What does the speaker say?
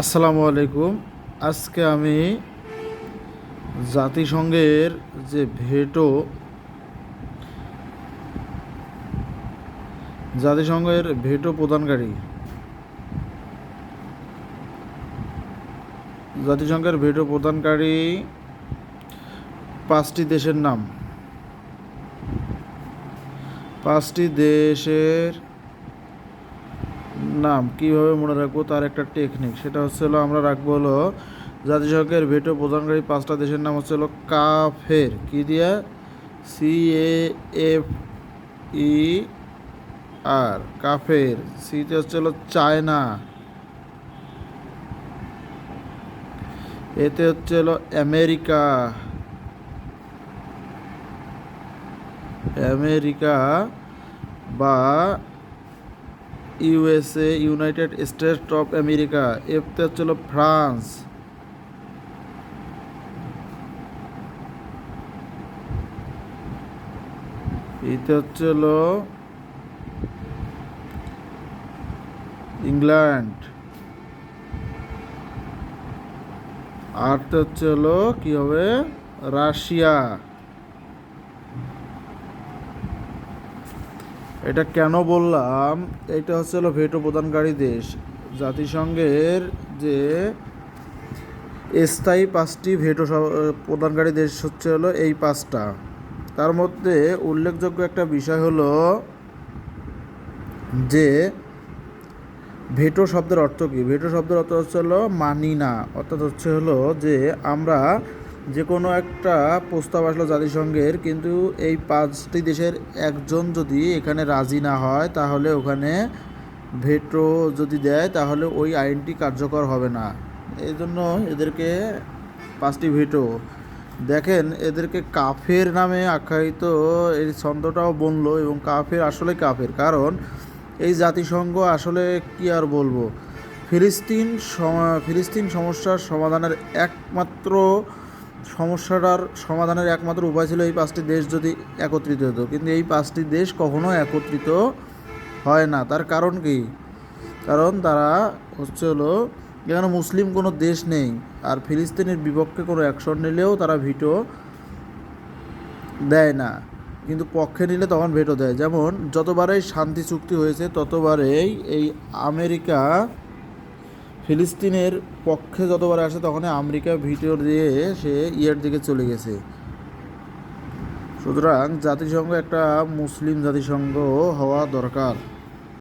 আসসালামু আলাইকুম। আজকে আমি জাতিসংঘের যে ভেটো, জাতিসংঘের ভেটো প্রদানকারী, জাতিসংঘের ভেটো প্রদানকারী পাঁচটি দেশের নাম। পাঁচটি দেশের নাম কীভাবে মনে রাখব? তার একটা টেকনিক সেটা হচ্ছে হলো আমরা রাখব হলো জাতিসংঘের ভেটো প্রদানকারী পাঁচটা দেশের নাম হচ্ছে হলো কাফের। কি দিয়া? সি এ এফ ই আর কাফের। সিতে হচ্ছে হলো চায়না। এতে হচ্ছে হলো আমেরিকা। আমেরিকা বা USA, United States of America, এফতে হচ্ছিল ফ্রান্স। এতে হচ্ছিল ইংল্যান্ড। আরতে হচ্ছে হলো কি হবে? রাশিয়া। এটা কেন বললাম? এটা হচ্ছে হলো ভেটো প্রদানকারী দেশ। জাতিসংঘের যে স্থায়ী পাঁচটি ভেটো প্রদানকারী দেশ হচ্ছে হলো এই পাঁচটা। তার মধ্যে উল্লেখযোগ্য একটা বিষয় হলো যে ভেটো শব্দের অর্থ কী? ভেটো শব্দের অর্থ হচ্ছে হলো মানি না অর্থাৎ হচ্ছে হলো যে আমরা যে কোনো একটা প্রস্তাব আসলো জাতিসংঘের, কিন্তু এই পাঁচটি দেশের একজন যদি এখানে রাজি না হয়, তাহলে ওখানে ভেটো যদি দেয়, তাহলে ওই আইনটি কার্যকর হবে না। এই জন্য এদেরকে পাঁচটি ভেটো। দেখেন, এদেরকে কাফের নামে আখ্যায়িত এই ছন্দটাও বলল এবং কাফের আসলে কাফের। কারণ এই জাতিসংঘ আসলে কি আর বলব? ফিলিস্তিন ফিলিস্তিন সমস্যার সমাধানের একমাত্র সমস্যাটার সমাধানের একমাত্র উপায় ছিল এই পাঁচটি দেশ যদি একত্রিত হতো। কিন্তু এই পাঁচটি দেশ কখনো একত্রিত হয় না। তার কারণ কি? কারণ তারা হচ্ছে হলো, এখানে মুসলিম কোনো দেশ নেই আর ফিলিস্তিনের বিপক্ষে কোনো অ্যাকশন নিলেও তারা ভিটো দেয় না। কিন্তু পক্ষে নিলে তখন ভেটো দেয়। যেমন, যতবারই শান্তি চুক্তি হয়েছে, ততবারেই এই আমেরিকা ফিলিস্তিনের পক্ষে যতবার আসে তখনই আমেরিকা ভিতর দিয়ে সে ইয়ের দিকে চলে গেছে। সুতরাং জাতিসংঘ একটা মুসলিম জাতিসংঘ হওয়া দরকার।